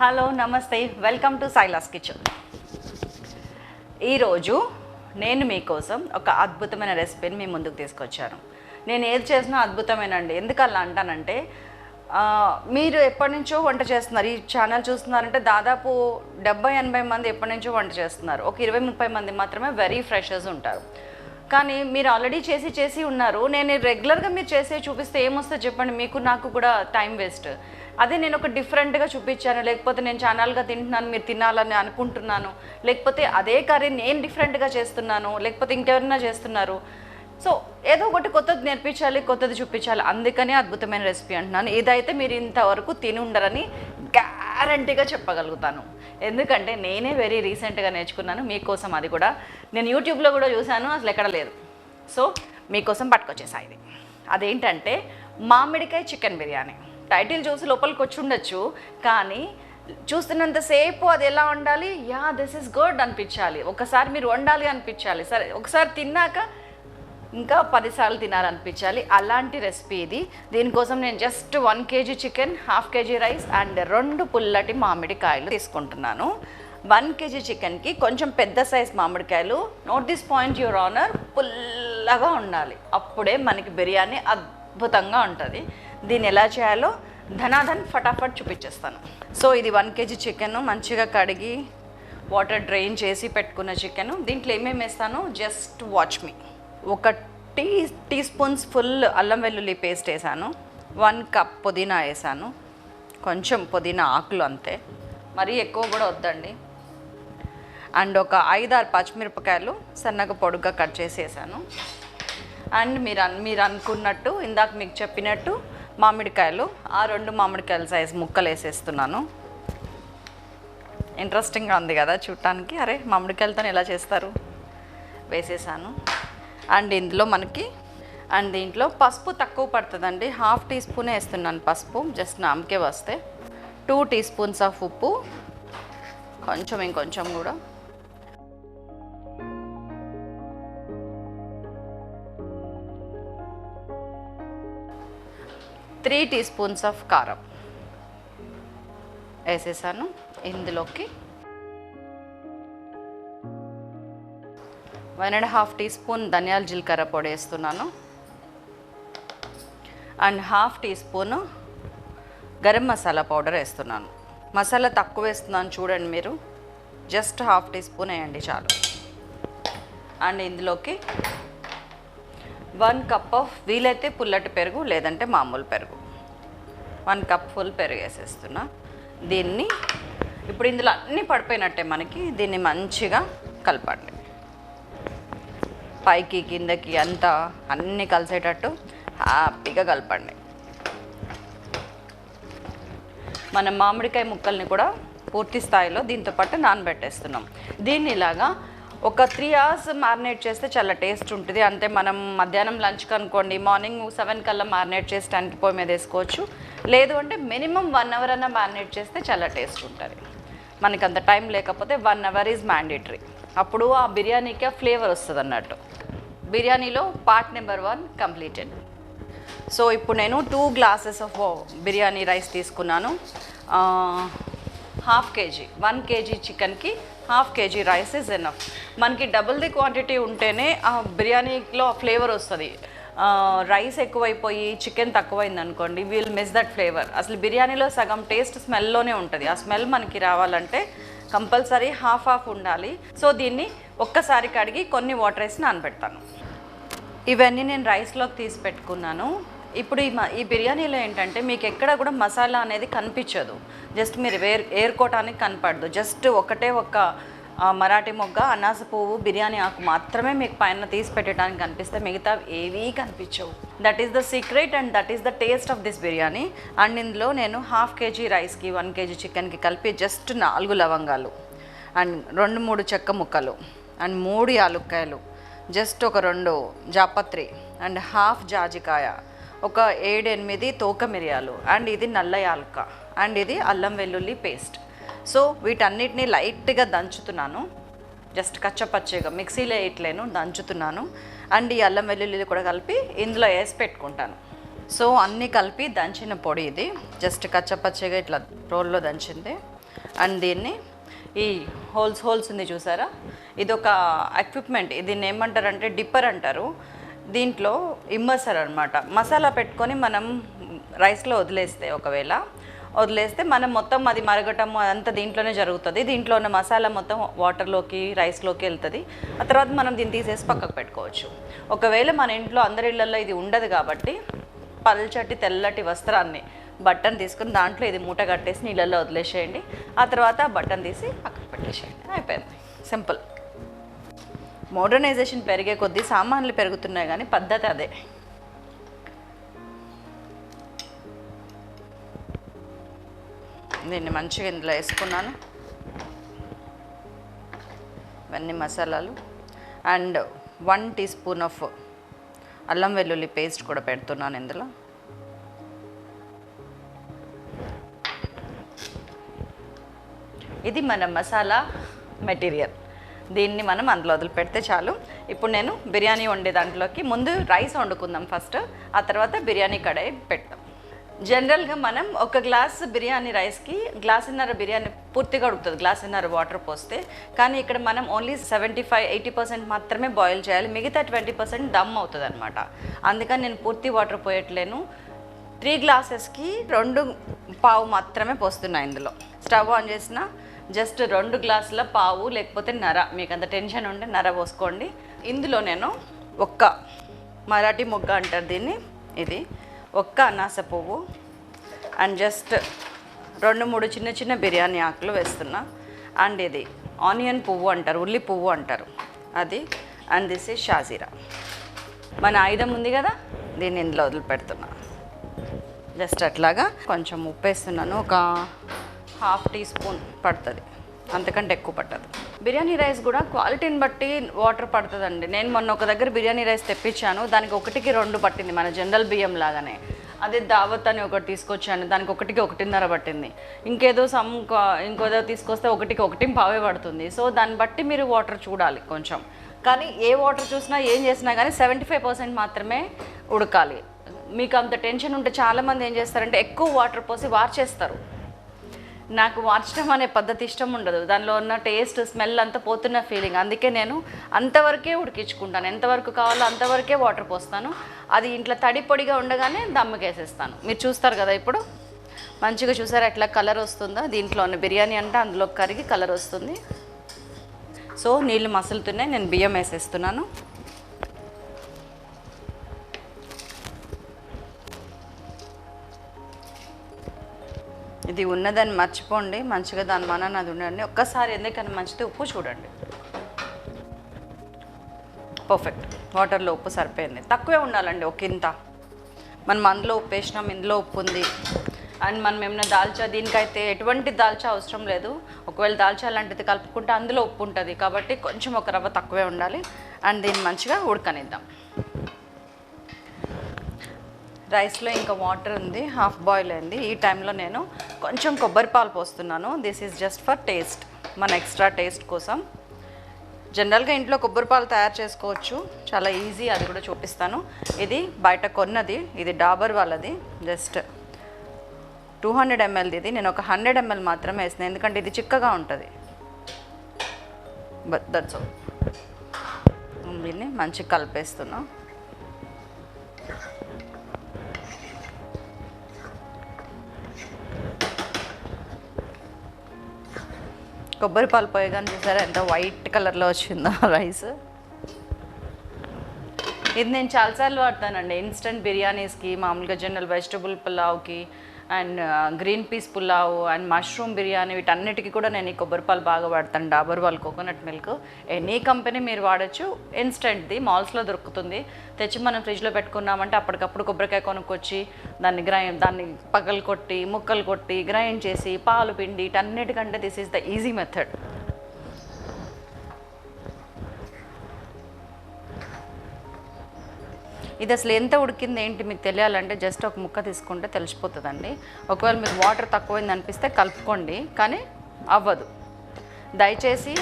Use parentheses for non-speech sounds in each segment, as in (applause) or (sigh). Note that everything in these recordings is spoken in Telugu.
హలో నమస్తే. Welcome to Silas kitchen. ఈరోజు నేను మీకోసం ఒక అద్భుతమైన రెసిపీని మీ ముందుకు తీసుకొచ్చాను. నేను ఏది చేసినా అద్భుతమేనండి. ఎందుకు అలా అంటానంటే మీరు ఎప్పటి నుంచో వంట చేస్తున్నారు. ఈ ఛానల్ చూస్తున్నారంటే దాదాపు డెబ్బై ఎనభై మంది ఎప్పటి నుంచో వంట చేస్తున్నారు. ఒక ఇరవై ముప్పై మంది మాత్రమే వెరీ ఫ్రెషర్స్ ఉంటారు. కానీ మీరు ఆల్రెడీ చేసి చేసి ఉన్నారు. నేను రెగ్యులర్గా మీరు చేసే చూపిస్తే ఏమొస్తే చెప్పండి. మీకు నాకు కూడా టైం వేస్ట్ అదే నేను ఒక డిఫరెంట్గా చూపించాను. లేకపోతే నేను ఛానల్గా తింటున్నాను మీరు తినాలని అనుకుంటున్నాను. లేకపోతే అదే కర్రీ నేను డిఫరెంట్గా చేస్తున్నాను. లేకపోతే ఇంకెవరైనా చేస్తున్నారు. సో ఏదో ఒకటి కొత్తది నేర్పించాలి కొత్తది చూపించాలి. అందుకనే అద్భుతమైన రెసిపీ అంటున్నాను. ఇదైతే మీరు ఇంతవరకు తిని ఉండరని గ్యారంటీగా చెప్పగలుగుతాను. ఎందుకంటే నేనే వెరీ రీసెంట్గా నేర్చుకున్నాను. మీకోసం అది కూడా నేను యూట్యూబ్లో కూడా చూశాను. అసలు ఎక్కడ లేదు. సో మీకోసం పట్టుకొచ్చేసా ఇది. అదేంటంటే మామిడికాయ చికెన్ బిర్యానీ. టైటిల్ చూసి లోపలికి వచ్చి ఉండొచ్చు కానీ చూస్తున్నంతసేపు అది ఎలా వండాలి? యా దిస్ ఇస్ గుడ్ అనిపించాలి. ఒకసారి మీరు వండాలి అనిపించాలి. సరే ఒకసారి తిన్నాక ఇంకా పదిసార్లు తినాలనిపించాలి. అలాంటి రెసిపీ ఇది. దీనికోసం నేను just one kg chicken half kg rice and రెండు పుల్లటి మామిడికాయలు తీసుకుంటున్నాను. వన్ కేజీ చికెన్కి కొంచెం పెద్ద సైజ్ మామిడికాయలు. Note this point your honour పుల్లగా ఉండాలి. అప్పుడే మనకి బిర్యానీ అద్భుతంగా ఉంటుంది. దీన్ని ఎలా చేయాలో ధనాధన్ ఫటాఫట్ చూపించేస్తాను. సో ఇది వన్ కేజీ చికెన్ మంచిగా కడిగి వాటర్ డ్రైన్ చేసి పెట్టుకున్న చికెన్. దీంట్లో ఏమేమి వేస్తాను జస్ట్ వాచ్ మీ. ఒక టీ టీ స్పూన్స్ ఫుల్ అల్లం వెల్లుల్లి పేస్ట్ వేసాను. వన్ కప్ పుదీనా వేసాను. కొంచెం పుదీనా ఆకులు అంతే. మరీ ఎక్కువ కూడా వద్దండి. అండ్ ఒక ఐదారు పచ్చిమిరపకాయలు సన్నగా పొడుగ్గా కట్ చేసి వేసాను. అండ్ మీరు అన్ మీరు అనుకున్నట్టు ఇందాక మీకు చెప్పినట్టు మామిడికాయలు. ఆ రెండు మామిడికాయల సైజ్ ముక్కలు వేసేస్తున్నాను. ఇంట్రెస్టింగ్గా ఉంది కదా చూడటానికి అరే మామిడికాయలతో ఎలా చేస్తారు? వేసేసాను. అండ్ ఇందులో మనకి అండ్ దీంట్లో పసుపు తక్కువ పడుతుందండి. హాఫ్ టీ స్పూనే వేస్తున్నాను పసుపు జస్ట్ నామకే వస్తే. టూ టీ స్పూన్స్ ఆఫ్ ఉప్పు. కొంచెం ఇంకొంచెం కూడా. త్రీ టీ స్పూన్స్ ఆఫ్ కారం. వేసేసాను. ఇందులోకి one and half teaspoon ధనియాల జీలకర్ర పొడి వేస్తున్నాను. And half teaspoon garam masala powder వేస్తున్నాను. మసాలా తక్కువ వేస్తున్నాను చూడండి మీరు. జస్ట్ హాఫ్ టీ స్పూన్ వేయండి చాలు. అండ్ ఇందులోకి వన్ కప్ ఆఫ్ వీలైతే పుల్లటి పెరుగు లేదంటే మామూలు పెరుగు. వన్ కప్ ఫుల్ పెరుగు వేసేస్తున్నా దీన్ని ఇప్పుడు ఇందులో అన్నీ పడిపోయినట్టే మనకి దీన్ని మంచిగా కలపండి. పైకి కిందకి అంతా అన్నీ కలిసేటట్టు హ్యాపీగా కలపండి. మనం మామిడికాయ ముక్కల్ని కూడా పూర్తి స్థాయిలో దీంతో పాటు నానబెట్టేస్తున్నాం. దీన్ని ఇలాగా ఒక త్రీ అవర్స్ మ్యారినేట్ చేస్తే చాలా టేస్ట్ ఉంటుంది. అంతే మనం మధ్యాహ్నం లంచ్కి అనుకోండి మార్నింగ్ సెవెన్ కల్లా మ్యారినేట్ చేసి టెన్కి పొయ్యి మీద వేసుకోవచ్చు. లేదు అంటే మినిమం వన్ అవర్ అన్న మ్యారినేట్ చేస్తే చాలా టేస్ట్ ఉంటుంది. మనకి అంత టైం లేకపోతే వన్ అవర్ ఈజ్ మ్యాండేటరీ. అప్పుడు ఆ బిర్యానీకి ఆ ఫ్లేవర్ వస్తుంది అన్నట్టు. బిర్యానీలో part number one completed. So ఇప్పుడు నేను two glasses of biryani rice తీసుకున్నాను. హాఫ్ కేజీ వన్ కేజీ చికెన్కి half kg rice is enough మనకి డబుల్ ది క్వాంటిటీ ఉంటేనే ఆ బిర్యానీలో ఫ్లేవర్ వస్తుంది. రైస్ ఎక్కువైపోయి చికెన్ తక్కువైంది అనుకోండి వీల్ మిస్ దట్ ఫ్లేవర్ అసలు బిర్యానీలో సగం టేస్ట్ స్మెల్లోనే ఉంటుంది. ఆ స్మెల్ మనకి రావాలంటే కంపల్సరీ హాఫ్ హాఫ్ ఉండాలి. సో దీన్ని ఒక్కసారి కడిగి కొన్ని వాటర్ వేసి నానబెడతాను. ఇవన్నీ నేను రైస్లోకి తీసి పెట్టుకున్నాను. ఇప్పుడు ఈ మ- ఈ బిర్యానీలో ఏంటంటే మీకు ఎక్కడ కూడా మసాలా అనేది కనిపించదు. జస్ట్ మీరు వేర్ ఏరుకోవటానికి కనపడదు. జస్ట్ ఒకటే ఒక్క మరాఠీ మొగ్గ అనాస పువ్వు బిర్యానీ ఆకు మాత్రమే మీకు పైన తీసి పెట్టడానికి కనిపిస్తే మిగతా ఏవీ కనిపించవు. That is the secret and that is the taste of this biryani. And ఇందులో నేను హాఫ్ కేజీ రైస్కి వన్ కేజీ చికెన్కి కలిపి జస్ట్ నాలుగు లవంగాలు అండ్ రెండు మూడు చెక్క ముక్కలు అండ్ మూడు యాలుక్కాయలు. జస్ట్ ఒక రెండు జాపత్రి అండ్ హాఫ్ జాజికాయ ఒక ఏడు ఎనిమిది తోక మిరియాలు. అండ్ ఇది నల్ల యాలుక అండ్ ఇది అల్లం వెల్లుల్లి పేస్ట్. సో వీటన్నిటిని లైట్గా దంచుతున్నాను. జస్ట్ కచ్చపచ్చగా మిక్సీలో వేయట్లేను దంచుతున్నాను. అండ్ ఈ అల్లం వెల్లుల్లి కూడా కలిపి ఇందులో వేసి పెట్టుకుంటాను. సో అన్నీ కలిపి దంచిన పొడి ఇది. జస్ట్ కచ్చపచ్చగా ఇట్లా రోల్లో దంచింది. అండ్ దీన్ని ఈ హోల్స్ హోల్స్ ఉంది చూసారా? ఇది ఒక ఎక్విప్మెంట్. దీన్ని ఏమంటారంటే డిప్పర్ అంటారు. దీంట్లో ఇమ్మర్సర్ అనమాట మసాలా పెట్టుకొని మనం రైస్లో వదిలేస్తే ఒకవేళ వదిలేస్తే మనం మొత్తం అది మరగటం అంత దీంట్లోనే జరుగుతుంది. దీంట్లో ఉన్న మసాలా మొత్తం వాటర్లోకి రైస్లోకి వెళ్తుంది. ఆ తర్వాత మనం దీన్ని తీసేసి పక్కకు పెట్టుకోవచ్చు. ఒకవేళ మన ఇంట్లో అందరి ఇళ్ళలో ఇది ఉండదు కాబట్టి పల్చటి తెల్లటి వస్త్రాన్ని బట్టన్ తీసుకుని దాంట్లో ఇది మూట కట్టేసి నీళ్ళల్లో వదిలేసేయండి. ఆ తర్వాత బట్టన్ తీసి పక్కకు పెట్టేసేయండి. అయిపోయింది. సింపుల్. మోడర్నైజేషన్ పెరిగే కొద్దీ సామాన్లు పెరుగుతున్నాయి కానీ పద్ధతి అదే. దీన్ని మంచిగా ఇందులో వేసుకున్నాను. ఇవన్నీ మసాలాలు. And one teaspoon of అల్లం వెల్లుల్లి పేస్ట్ కూడా పెడుతున్నాను ఇందులో. ఇది మన మసాలా మెటీరియల్. దీన్ని మనం అందులో వదిలిపెడితే చాలు. ఇప్పుడు నేను బిర్యానీ వండే దాంట్లోకి ముందు రైస్ వండుకుందాం ఫస్ట్. ఆ తర్వాత బిర్యానీ కడాయి పెడతాం. జనరల్గా మనం ఒక గ్లాస్ బిర్యానీ రైస్కి గ్లాసున్నర బిర్యానీ పూర్తిగా ఉడుకుతుంది గ్లాసున్నర వాటర్ పోస్తే. కానీ ఇక్కడ మనం only seventy five eighty percent మాత్రమే బాయిల్ చేయాలి. మిగతా ట్వంటీ పర్సెంట్ దమ్ అవుతుంది అనమాట అందుకని నేను పూర్తి వాటర్ పోయట్లేను. త్రీ గ్లాసెస్కి రెండు పావు మాత్రమే పోస్తున్నాయి ఇందులో. స్టవ్ ఆన్ చేసిన జస్ట్ రెండు గ్లాసుల పావు లేకపోతే నర. మీకు అంత టెన్షన్ ఉంటే నర పోసుకోండి. ఇందులో నేను ఒక్క మరాఠీ మొగ్గ అంటారు దీన్ని. ఇది ఒక్క అనాస పువ్వు అండ్ జస్ట్ రెండు మూడు చిన్న చిన్న బిర్యానీ ఆకులు వేస్తున్నా. అండ్ ఇది ఆనియన్ పువ్వు అంటారు ఉల్లి పువ్వు అంటారు. అది అండ్ దిస్ ఇస్ షాజీరా. మన ఆయుధం ఉంది కదా దీన్ని ఇందులో వదిలిపెడుతున్నా. జస్ట్ అట్లాగా కొంచెం ఉప్పు వేస్తున్నాను ఒక హాఫ్ టీ స్పూన్ పడుతుంది. అంతకంటే ఎక్కువ పట్టదు. బిర్యానీ రైస్ కూడా క్వాలిటీని బట్టి వాటర్ పడుతుందండి. నేను మొన్న ఒక దగ్గర బిర్యానీ రైస్ తెప్పించాను. దానికి ఒకటికి రెండు పట్టింది మన జనరల్ బియ్యం లాగానే. అదే దావత్ అని ఒకటి తీసుకొచ్చాను. దానికి ఒకటికి ఒకటిన్నర పట్టింది. ఇంకేదో సమ్ ఇంకోదో తీసుకొస్తే ఒకటికి ఒకటి పావే పడుతుంది. సో దాన్ని బట్టి మీరు వాటర్ చూడాలి కొంచెం. కానీ ఏ వాటర్ చూసినా ఏం చేసినా కానీ సెవెంటీ ఫైవ్ పర్సెంట్ మాత్రమే ఉడకాలి. మీకు అంత టెన్షన్ ఉంటే చాలామంది ఏం చేస్తారంటే ఎక్కువ వాటర్ పోసి వార్చేస్తారు. నాకు మార్చడం అనే పద్ధతి ఇష్టం ఉండదు. దానిలో ఉన్న టేస్ట్ స్మెల్ అంతా పోతున్న ఫీలింగ్ అందుకే నేను అంతవరకే ఉడికించుకుంటాను. ఎంతవరకు కావాలో అంతవరకే వాటర్ పోస్తాను. అది ఇంట్లో తడి పొడిగా ఉండగానే దమ్మకేసేస్తాను. మీరు చూస్తారు కదా ఇప్పుడు? మంచిగా చూసారా ఎట్లా కలర్ వస్తుందో? దీంట్లో ఉన్న బిర్యానీ అంటే అందులో కరిగి కలర్ వస్తుంది. సో నీళ్ళు మసులుతున్నాయి. నేను బియ్యం వేసేస్తున్నాను. ఇది ఉన్నదని మర్చిపోండి మంచిగా దాని మన అది ఉండండి. ఒక్కసారి ఎందుకని మంచిది ఉప్పు చూడండి. పర్ఫెక్ట్ వాటర్లో ఉప్పు సరిపోయింది. తక్కువే ఉండాలండి ఒక ఇంత. మనం అందులో ఉప్పు వేసినాం ఇందులో ఉప్పు ఉంది. అండ్ మనం ఏమైనా దాల్చా దీనికైతే ఎటువంటి దాల్చా అవసరం లేదు. ఒకవేళ దాల్చా లాంటిది కలుపుకుంటే అందులో ఉప్పు ఉంటుంది. కాబట్టి కొంచెం ఒక రవ్వ తక్కువే ఉండాలి. అండ్ దీన్ని మంచిగా ఉడకనిద్దాం. రైస్లో ఇంకా వాటర్ ఉంది హాఫ్ బాయిల్ అయింది. ఈ టైంలో నేను కొంచెం కొబ్బరి పాలు పోస్తున్నాను. This is just for taste మన ఎక్స్ట్రా టేస్ట్ కోసం. జనరల్గా ఇంట్లో కొబ్బరి పాలు తయారు చేసుకోవచ్చు. చాలా ఈజీ అది కూడా చూపిస్తాను. ఇది బయట కొన్నది ఇది డాబర్ వాళ్ళది. జస్ట్ టూ హండ్రెడ్ ఎంఎల్ది ఇది. నేను ఒక హండ్రెడ్ ఎంఎల్ మాత్రమే వేసిన ఎందుకంటే ఇది చిక్కగా ఉంటుంది. బట్ దట్స్ దీన్ని మంచిగా కలిపేస్తున్నాను కొబ్బరి పాలు పోయగానే చూసారా ఎంత వైట్ కలర్లో వచ్చిందో (laughs) రైస్ ఇది నేను చాలాసార్లు వాడతానండి. ఇన్స్టెంట్ బిర్యానీస్కి మామూలుగా general vegetable పులావ్కి and green peas pulao and mushroom biryani వీటన్నిటికీ కూడా నేను ఈ కొబ్బరి పాలు బాగా వాడతాను. డాబర్ పాలు కోకోనట్ మిల్క్. ఎనీ కంపెనీ మీరు వాడచ్చు. ఇన్స్టెంట్ది మాల్స్లో దొరుకుతుంది. తెచ్చి మనం ఫ్రిడ్జ్లో పెట్టుకున్నామంటే అప్పటికప్పుడు కొబ్బరికాయ కొనుక్కొచ్చి దాన్ని గ్రైండ్ దాన్ని పగలు కొట్టి ముక్కలు కొట్టి గ్రైండ్ చేసి పాలు పిండి వీటన్నిటికంటే this is the easy method. ఇది అసలు ఎంత ఉడికింది ఏంటి మీకు తెలియాలంటే జస్ట్ ఒక ముక్క తీసుకుంటే తెలిసిపోతుందండి. ఒకవేళ మీకు వాటర్ తక్కువైంది అనిపిస్తే కలుపుకోండి కానీ అవ్వదు. దయచేసి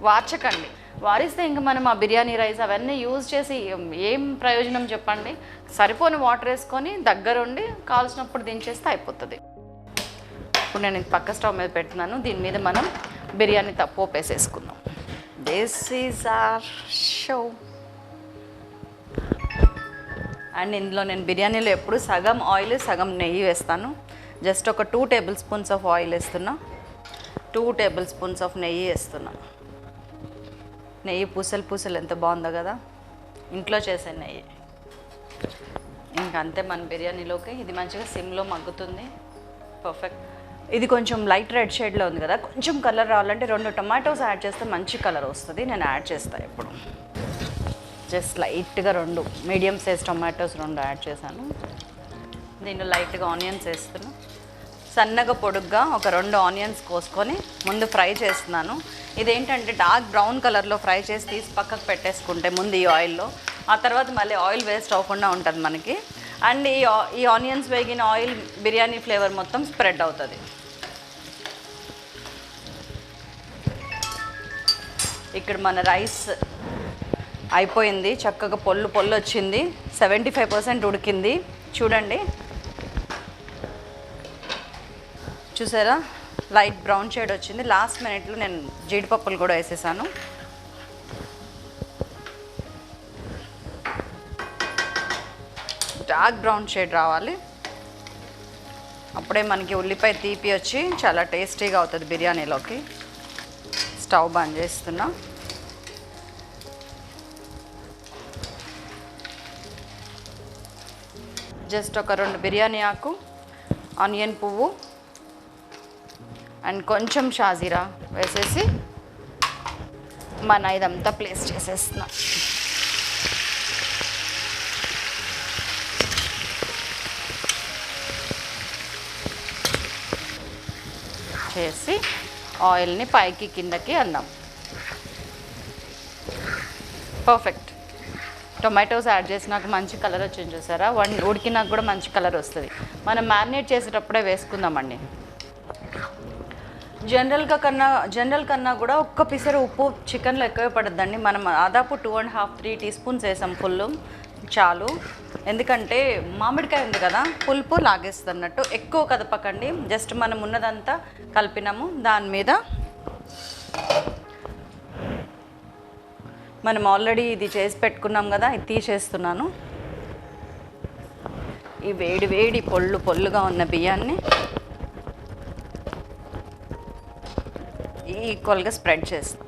వార్చకండి. వారిస్తే ఇంక మనం ఆ బిర్యానీ రైస్ అవన్నీ యూజ్ చేసి ఏం- ప్రయోజనం చెప్పండి? సరిపోని వాటర్ వేసుకొని దగ్గరుండి కాల్చినప్పుడు దించేస్తే అయిపోతుంది. ఇప్పుడు నేను ఇది పక్క స్టవ్ మీద పెడుతున్నాను. దీని మీద మనం బిర్యానీ తప్పు వేసేసుకుందాం this is our show and ఇందులో నేను బిర్యానీలో ఎప్పుడు సగం ఆయిల్ సగం నెయ్యి వేస్తాను. జస్ట్ ఒక two tablespoons of oil వేస్తున్నా. టూ టేబుల్ స్పూన్స్ ఆఫ్ నెయ్యి వేస్తున్నా. నెయ్యి పూసలు పూసలు ఎంత బాగుందో కదా. ఇంట్లో చేసే నెయ్యి. ఇంకంతే అంతే మన బిర్యానీలోకి. ఇది మంచిగా సిమ్లో మగ్గుతుంది. పర్ఫెక్ట్. ఇది కొంచెం లైట్ రెడ్ షేడ్లో ఉంది కదా. కొంచెం కలర్ రావాలంటే రెండు టొమాటోస్ యాడ్ చేస్తే మంచి కలర్ వస్తుంది. నేను యాడ్ చేస్తాను ఎప్పుడు. జస్ట్ లైట్గా రెండు మీడియం సైజ్ టొమాటోస్ రెండు యాడ్ చేశాను. దీనిలో లైట్గా ఆనియన్స్ వేస్తున్నాను. సన్నగా పొడుగ్గా ఒక రెండు ఆనియన్స్ కోసుకొని ముందు ఫ్రై చేస్తున్నాను. ఇదేంటంటే డార్క్ బ్రౌన్ కలర్లో ఫ్రై చేసి తీసి పక్కకు పెట్టేసుకుంటే ముందు ఈ ఆయిల్లో. ఆ తర్వాత మళ్ళీ ఆయిల్ వేస్ట్ అవ్వకుండా ఉంటుంది మనకి. అండ్ ఈ ఈ ఆనియన్స్ వేగిన ఆయిల్ బిర్యానీ ఫ్లేవర్ మొత్తం స్ప్రెడ్ అవుతుంది. ఇక్కడ మన రైస్ అయిపోయింది. చక్కగా పొల్లు పొల్లు వచ్చింది. సెవెంటీ ఫైవ్ పర్సెంట్ ఉడికింది. చూడండి. చూసారా? లైట్ బ్రౌన్ షేడ్ వచ్చింది. లాస్ట్ మినిట్లో నేను జీడిపప్పులు కూడా వేసేసాను. డార్క్ బ్రౌన్ షేడ్ రావాలి. అప్పుడే మనకి ఉల్లిపాయ తీపి వచ్చి చాలా టేస్టీగా అవుతుంది బిర్యానీలోకి. స్టవ్ బంద్ చేస్తున్నా. జస్ట్ ఒక రెండు బిర్యానీ ఆకు ఆనియన్ పువ్వు అండ్ కొంచెం షాజీరా వేసేసి మన ఇదంతా ప్లేస్ చేసేస్తున్నాం. చేసి ఆయిల్ని పైకి కిందకి అన్నాం. పర్ఫెక్ట్ టొమాటోస్ యాడ్ చేసినాక మంచి కలర్ వచ్చింది చూసారా? వన్ ఉడికినాక కూడా మంచి కలర్ వస్తుంది. మనం మ్యారినేట్ చేసేటప్పుడే వేసుకుందామండి. జనరల్గా కన్నా జనరల్ కన్నా కూడా ఒక్క పిసర ఉప్పు చికెన్లో ఎక్కువే పడద్దండి. మనం దాదాపు two and half three teaspoons వేసాం ఫుల్ చాలు. ఎందుకంటే మామిడికాయ ఉంది కదా పులుపు లాగేస్తున్నట్టు ఎక్కువ కదపకండి. జస్ట్ మనం ఉన్నదంతా కలిపినాము. దాని మీద మనం ఆల్రెడీ ఇది చేసి పెట్టుకున్నాం కదా ఇది తీసేస్తున్నాను. ఈ వేడి వేడి పొల్లు పొల్లుగా ఉన్న బియ్యాన్ని ఈక్వల్గా స్ప్రెడ్ చేస్తాం.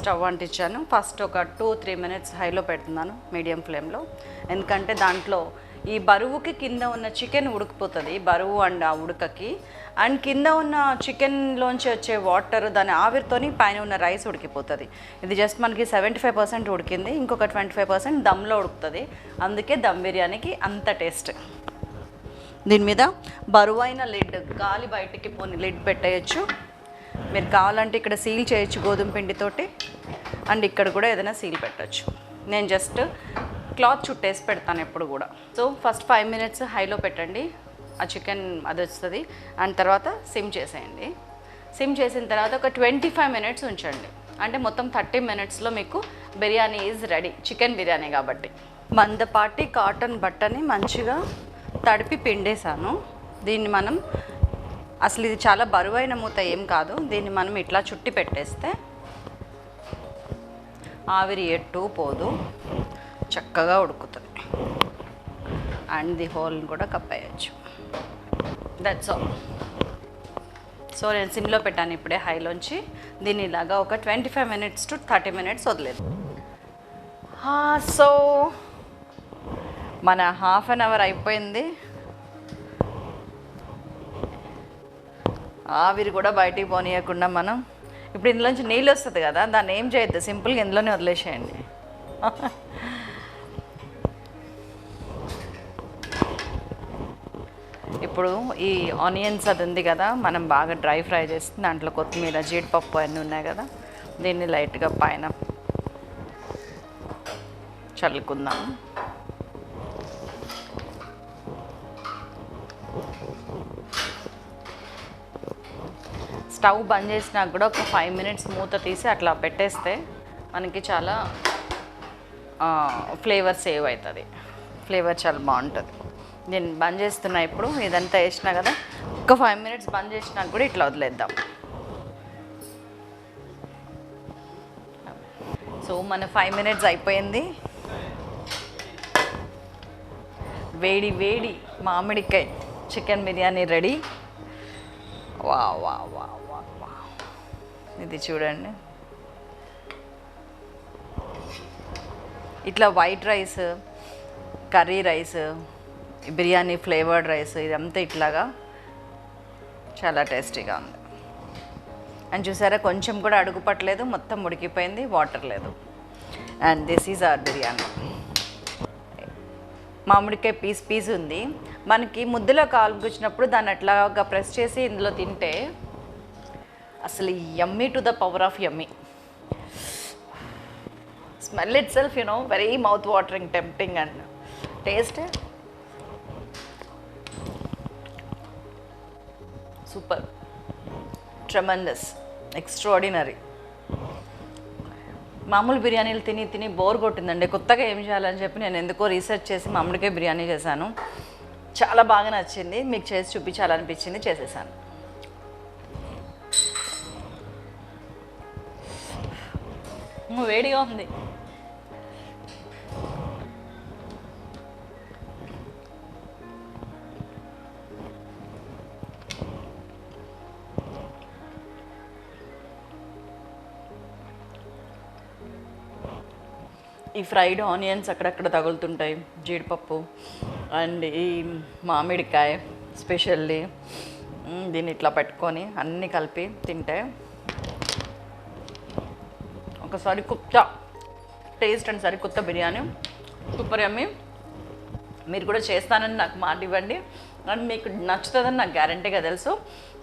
స్టవ్ అంటించాను. ఫస్ట్ ఒక టూ త్రీ మినిట్స్ హైలో పెడుతున్నాను మీడియం ఫ్లేమ్లో. ఎందుకంటే దాంట్లో ఈ బరువుకి కింద ఉన్న చికెన్ ఉడికిపోతుంది. బరువు అండ్ ఆ ఉడకకి. అండ్ కింద ఉన్న చికెన్లోంచి వచ్చే వాటర్ దాని ఆవిరితోని పైన ఉన్న రైస్ ఉడికిపోతుంది. ఇది జస్ట్ మనకి సెవెంటీ ఫైవ్ పర్సెంట్ ఉడికింది. ఇంకొక ట్వంటీ ఫైవ్ పర్సెంట్ దమ్లో ఉడుకుతుంది. అందుకే దమ్ బిర్యానీకి అంత టేస్ట్. దీని మీద బరువైన లిడ్ గాలి బయటికి పోని లిడ్ పెట్టేయచ్చు. మీరు కావాలంటే ఇక్కడ సీల్ చేయొచ్చు గోధుమ పిండితోటి. అండ్ ఇక్కడ కూడా ఏదైనా సీల్ పెట్టచ్చు. నేను జస్ట్ క్లాత్ చుట్టేసి పెడతాను ఎప్పుడు కూడా. సో ఫస్ట్ ఫైవ్ మినిట్స్ హైలో పెట్టండి. ఆ చికెన్ అది వస్తుంది. అండ్ తర్వాత సిమ్ చేసేయండి. సిమ్ చేసిన తర్వాత ఒక ట్వంటీ ఫైవ్ మినిట్స్ ఉంచండి. అంటే మొత్తం థర్టీ మినిట్స్లో మీకు biryani is ready chicken biryani కాబట్టి. మందపాటి కాటన్ బట్టని మంచిగా తడిపి పిండేశాను. దీన్ని మనం అసలు ఇది చాలా బరువైన మూత ఏం కాదు. దీన్ని మనం ఇట్లా చుట్టి పెట్టేస్తే ఆవిరి ఎట్టు పోదు. చక్కగా ఉడుకుతుంది. అండ్ ది హోల్ని కూడా కప్పేయచ్చు. దట్స్ ఆల్ సో నేను సిమ్లో పెట్టాను ఇప్పుడే హైలోంచి. దీన్ని ఇలాగా ఒక twenty five minutes to thirty minutes వదిలేదు సో మన హాఫ్ అన్ అవర్ అయిపోయింది. ఆవిరి కూడా బయటికి పోనీయకుండా మనం. ఇప్పుడు ఇందులోంచి నీళ్ళు వస్తుంది కదా దాన్ని ఏం చేయొద్దు? సింపుల్గా ఇందులోనే వదిలేసేయండి. ఇప్పుడు ఈ ఆనియన్స్ అది ఉంది కదా మనం బాగా డ్రై ఫ్రై చేసి దాంట్లో కొత్తిమీర జీడిపప్పు అన్నీ ఉన్నాయి కదా దీన్ని లైట్గా పైన చల్లుకుందాం. స్టవ్ బంద్ చేసినాక కూడా ఒక ఫైవ్ మినిట్స్ మూత తీసి అట్లా పెట్టేస్తే మనకి చాలా ఫ్లేవర్ సేవ్ అవుతుంది. ఫ్లేవర్ చాలా బాగుంటుంది. నేను బంద్ చేస్తున్నా ఇప్పుడు ఇదంతా వేసినా కదా. ఒక ఫైవ్ మినిట్స్ బంద్ చేసినా కూడా ఇట్లా వదిలేద్దాం. సో మన ఫైవ్ మినిట్స్ అయిపోయింది. వేడి వేడి మామిడికాయ చికెన్ బిర్యానీ రెడీ. వా వా వా వా వా ఇది చూడండి. ఇట్లా white rice curry rice biryani flavoured rice ఇదంతా ఇట్లాగా చాలా టేస్టీగా ఉంది. అండ్ చూసారా కొంచెం కూడా అడుగుపట్టలేదు మొత్తం ఉడికిపోయింది వాటర్ లేదు. And this is our biryani. మామిడికాయ పీస్ పీస్ ఉంది. మనకి ముద్దలో కాలుకొచ్చినప్పుడు దాన్ని అట్లాగా ప్రెస్ చేసి ఇందులో తింటే అసలు yummy to the power of yummy smell itself you know very mouth watering tempting and taste super. Tremendous extraordinary మామూలు బిర్యానీలు తిని తిని బోర్ కొట్టిందండి. కొత్తగా ఏం చేయాలని చెప్పి నేను ఎందుకో రీసెర్చ్ చేసి మామిడికే బిర్యానీ చేశాను. చాలా బాగా నచ్చింది. మీకు చేసి చూపించాలనిపించింది చేసేసాను. వేడిగా ఉంది. ఈ ఫ్రైడ్ ఆనియన్స్ అక్కడక్కడ తగులుతుంటాయి జీడిపప్పు అండ్ ఈ మామిడికాయ స్పెషల్లీ. దీన్ని ఇట్లా పెట్టుకొని అన్నీ కలిపి తింటే ఒకసారి కుత్త టేస్ట్ అండ్ సరి కొత్త బిర్యానీ. సూపర్ యమ్మీ. మీరు కూడా చేస్తానని నాకు మాట ఇవ్వండి. అండ్ మీకు నచ్చుతుందని నాకు గ్యారంటీగా తెలుసు.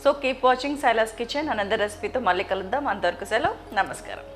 So keep watching Silas kitchen another రెసిపీతో మళ్ళీ కలుద్దాం. అంతవరకు సెలవు. నమస్కారం.